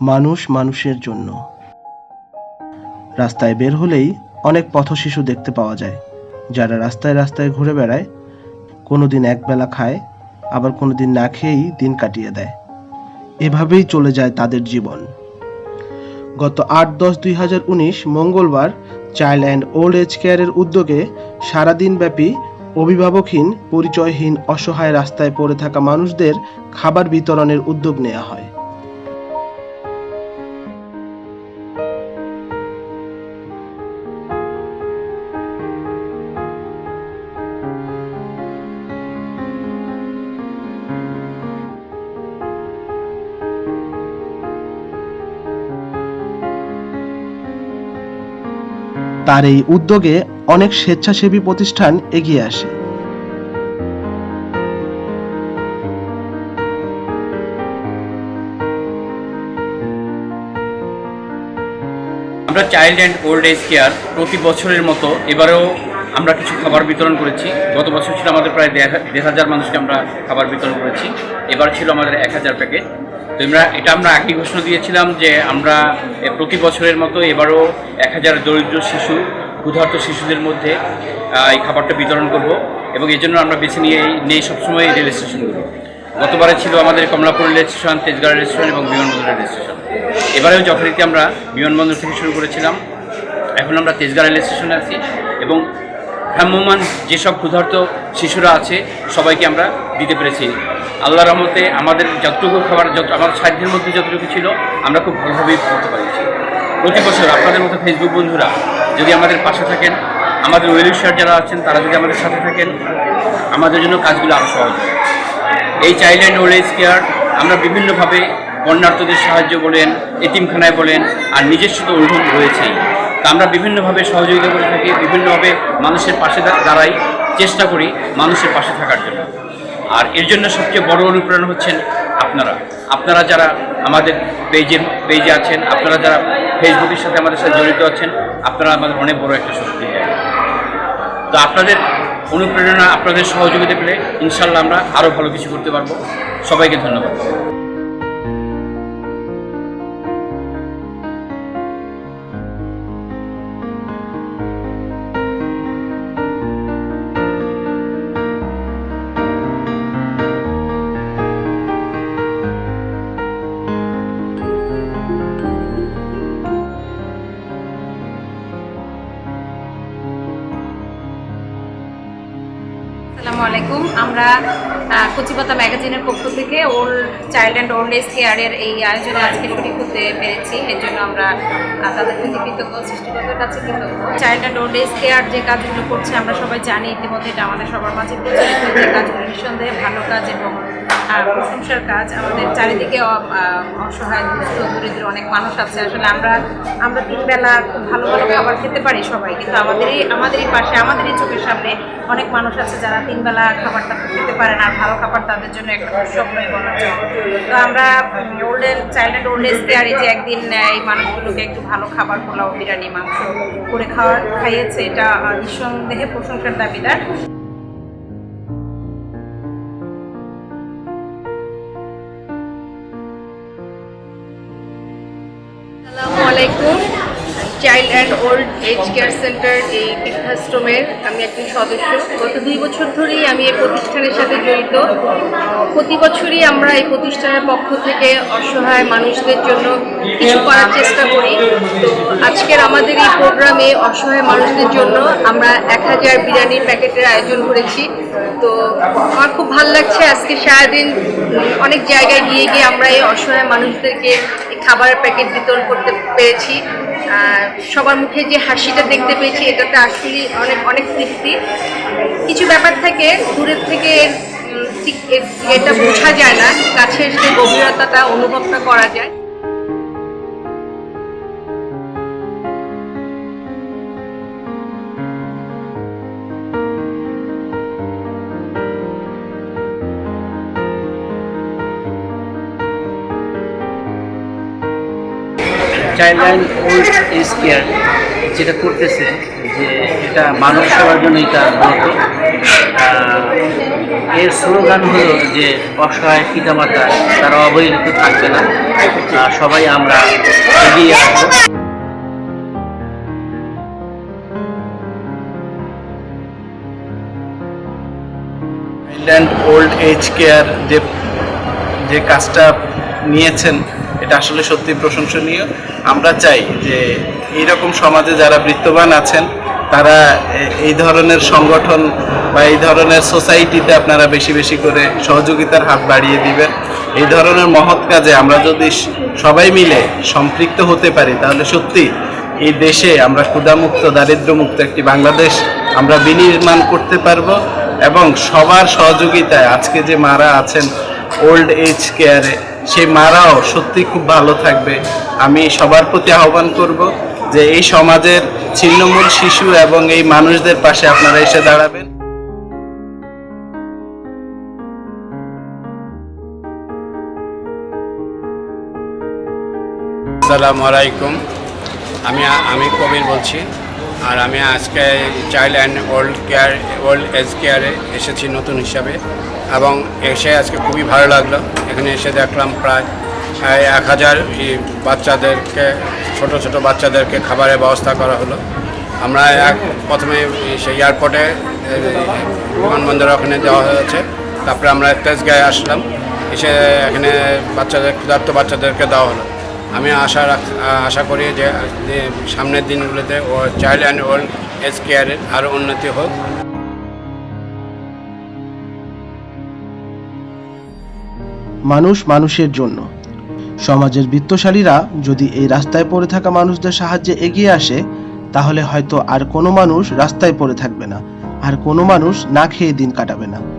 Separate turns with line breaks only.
মানুষ মানুষের জন্য। রাস্তায় বের হলেই অনেক পথশিশু দেখতে পাওয়া যায়। যারা রাস্তায় রাস্তায় ঘুরে বেড়ায়, কোনোদিন একবেলা খায়, আবার কোনো দিন না খেয়েই দিন কাটিয়ে দেয়। এভাবেই চলে যায় তাদের জীবন। গত আট দশ দুই হাজার উনিশ মঙ্গলবার চাইল্ড অ্যান্ড ওল্ড এজ কেয়ারের উদ্যোগে সারাদিনব্যাপী অভিভাবকহীন, পরিচয়হীন, অসহায় রাস্তায় পড়ে থাকা মানুষদের খাবার বিতরণের উদ্যোগ নেওয়া হয়। তার এই উদ্যোগে অনেক স্বেচ্ছাসেবী প্রতিষ্ঠান এগিয়ে আসে।
আমরা child and old age care প্রতি বছরের মতো এবারেও আমরা কিছু খাবার বিতরণ করেছি। গত বছর ছিল আমাদের প্রায় দেড় হাজার মানুষকে আমরা খাবার বিতরণ করেছি। এবার ছিল আমাদের এক হাজার প্যাকেট। তো আমরা এটা আমরা আগেই ঘোষণা দিয়েছিলাম যে আমরা প্রতি বছরের মতো এবারও এক হাজার দরিদ্র শিশু, ক্ষুধার্ত শিশুদের মধ্যে এই খাবারটা বিতরণ করব এবং এই জন্য আমরা বেছে নিয়ে নেই সবসময় এই রেল স্টেশনগুলো গতবারে ছিল আমাদের Kamalapur rail station Tejgaon rail station এবং বিমানবন্দর রেল স্টেশন। এবারেও যথারীতি আমরা বিমানবন্দর থেকে শুরু করেছিলাম। এখন আমরা তেজগাঁ রেল স্টেশনে আছি এবং ভ্রাম্যমান যেসব ক্ষুধার্ত শিশুরা আছে, সবাইকে আমরা দিতে পেরেছি। আল্লাহ রহমতে আমাদের যতটুকু খাবার, যত আমাদের সাধ্যের মধ্যে যতটুকু ছিল, আমরা খুব ভালোভাবেই করতে পেরেছি প্রতি বছর আপনাদের মতো ফেসবুক বন্ধুরা যদি আমাদের পাশে থাকেন, আমাদের ওয়েলফেয়ার যারা আছেন, তারা যদি আমাদের সাথে থাকেন, আমাদের জন্য কাজগুলো আরও সহজ এই child and old age care আমরা বিভিন্নভাবে বন্যার্থদের সাহায্য বলেন, এতিমখানায় বলেন, আর নিজস্ব তো অনুভব রয়েছেই। তা আমরা বিভিন্নভাবে সহযোগিতা করে থাকি, বিভিন্নভাবে মানুষের পাশে দাঁড়াই, চেষ্টা করি মানুষের পাশে থাকার জন্য। আর এর জন্য সবচেয়ে বড় অনুপ্রেরণা হচ্ছেন আপনারা। আপনারা যারা আমাদের পেজের পেজে আছেন, আপনারা যারা ফেসবুকের সাথে আমাদের সাথে জড়িত আছেন, আপনারা আমাদের অনেক বড় একটা শক্তি তো আপনাদের অনুপ্রেরণা, আপনাদের সহযোগিতা পেলে ইনশাল্লাহ আমরা আরও ভালো কিছু করতে পারব। সবাইকে ধন্যবাদ।
আসসালামু আলাইকুম। আমরা কচিপাতা ম্যাগাজিনের পক্ষ থেকে old child and old age কেয়ারের এই আয়োজনে আজকে শরীর করতে পেরেছি। এর জন্য আমরা তাদের প্রতি কৃতজ্ঞ, সৃষ্টিকর্তার কাছে কৃতজ্ঞ। Child and old age care যে কাজগুলো করছে, আমরা সবাই জানি ইতিমধ্যে এটা আমাদের সবার মাঝে প্রচলিত যে কাজগুলো, নিঃসন্দেহে ভালো কাজ এবং প্রশংসার কাজ আমাদের চারিদিকে অসহায়, দুস্থ, দরিদ্র অনেক মানুষ আছে। আসলে আমরা আমরা তিন বেলা খুব ভালো ভালো খাবার খেতে পারি সবাই, কিন্তু আমাদেরই আমাদেরই পাশে, আমাদেরই চোখের সামনে অনেক মানুষ আছে যারা তিন বেলা খাবারটা খেতে পারে না, আর ভালো খাবার তাদের জন্য একটা দুঃস্বপ্নই বলা যায় তো আমরা old child and old age কেয়ারে যে একদিন এই মানুষগুলোকে একটু ভালো খাবার পোলাও, বিরিয়ানি, মাংস করে খাওয়া, খাইয়েছে, এটা নিঃসন্দেহে প্রশংসার দাবিদার।
আলাইকুম child and old age care centre এই বৃদ্ধাশ্রমের আমি একজন সদস্য। গত দুই বছর ধরেই আমি এই প্রতিষ্ঠানের সাথে জড়িত। প্রতি বছরই আমরা এই প্রতিষ্ঠানের পক্ষ থেকে অসহায় মানুষদের জন্য কিছু করার চেষ্টা করি। তো আজকের আমাদের এই প্রোগ্রামে অসহায় মানুষদের জন্য আমরা এক হাজার বিরিয়ানির প্যাকেটের আয়োজন করেছি। তো আমার খুব ভালো লাগছে আজকে সারাদিন অনেক জায়গায় গিয়ে গিয়ে আমরা এই অসহায় মানুষদেরকে খাবারের প্যাকেট বিতরণ করতে পেরেছি। সবার মুখে যে হাসিটা দেখতে পেয়েছি, এটাতে আসলে অনেক অনেক তৃপ্তি। কিছু ব্যাপার থাকে দূরের থেকে ঠিক এটা বোঝা যায় না কাছে এসে গভীরতাটা অনুভবটা করা যায়।
Child and old age care যেটা করতেছে, যে এটা মানব সেবার জন্য এটা ব্রত এর স্লোগান হলো যে অসহায় পিতামাতা, তারা অবহেলিত থাকবে না। সবাই আমরা এগিয়ে আসব।
আইল্যান্ড ওল্ড এজ কেয়ার যে যে কাজটা নিয়েছেন এটা আসলে সত্যি প্রশংসনীয়। আমরা চাই যে এইরকম সমাজে যারা বৃত্তবান আছেন, তারা এই ধরনের সংগঠন বা এই ধরনের সোসাইটিতে আপনারা বেশি বেশি করে সহযোগিতার হাত বাড়িয়ে দিবেন। এই ধরনের মহৎ কাজে আমরা যদি সবাই মিলে সম্পৃক্ত হতে পারি, তাহলে সত্যি এই দেশে আমরা ক্ষুধামুক্ত, দারিদ্র্যমুক্ত একটি বাংলাদেশ আমরা বিনির্মাণ করতে পারব এবং সবার সহযোগিতায় আজকে যে মারা আছেন, ওল্ড এজ কেয়ারে সেই মারাও সত্যি খুব ভালো থাকবে। আমি সবার প্রতি আহ্বান করব যে এই সমাজের ছিন্নমূল শিশু এবং এই মানুষদের পাশে আপনারা এসে দাঁড়াবেন।
আসসালামু আলাইকুম। আমি আমি কবির বলছি। আর আমি আজকে child and old care, old age কেয়ারে এসেছি নতুন হিসাবে। এবং এসে আজকে খুবই ভালো লাগল। এখানে এসে দেখলাম প্রায় এক হাজার বাচ্চাদেরকে, ছোট ছোট বাচ্চাদেরকে খাবারের ব্যবস্থা করা হলো। আমরা এক, প্রথমে সেই এয়ারপোর্টে বিমানবন্দর ওখানে দেওয়া হয়েছে। তারপরে আমরা তেজগাঁয়ে আসলাম। এসে এখানে বাচ্চাদের, ক্ষুধার্ত বাচ্চাদেরকে দেওয়া হলো। আমি আশা আশা করি যে সামনের দিনগুলোতে ও চাইল্ড অ্যান্ড ওল্ড এজ কেয়ারের আরও উন্নতি হোক।
মানুষ মানুষের জন্য। সমাজের বিত্তশালীরা যদি এই রাস্তায় পড়ে থাকা মানুষদের সাহায্যে এগিয়ে আসে, তাহলে হয়তো আর কোনো মানুষ রাস্তায় পড়ে থাকবে না। আর কোনো মানুষ না খেয়ে দিন কাটাবে না।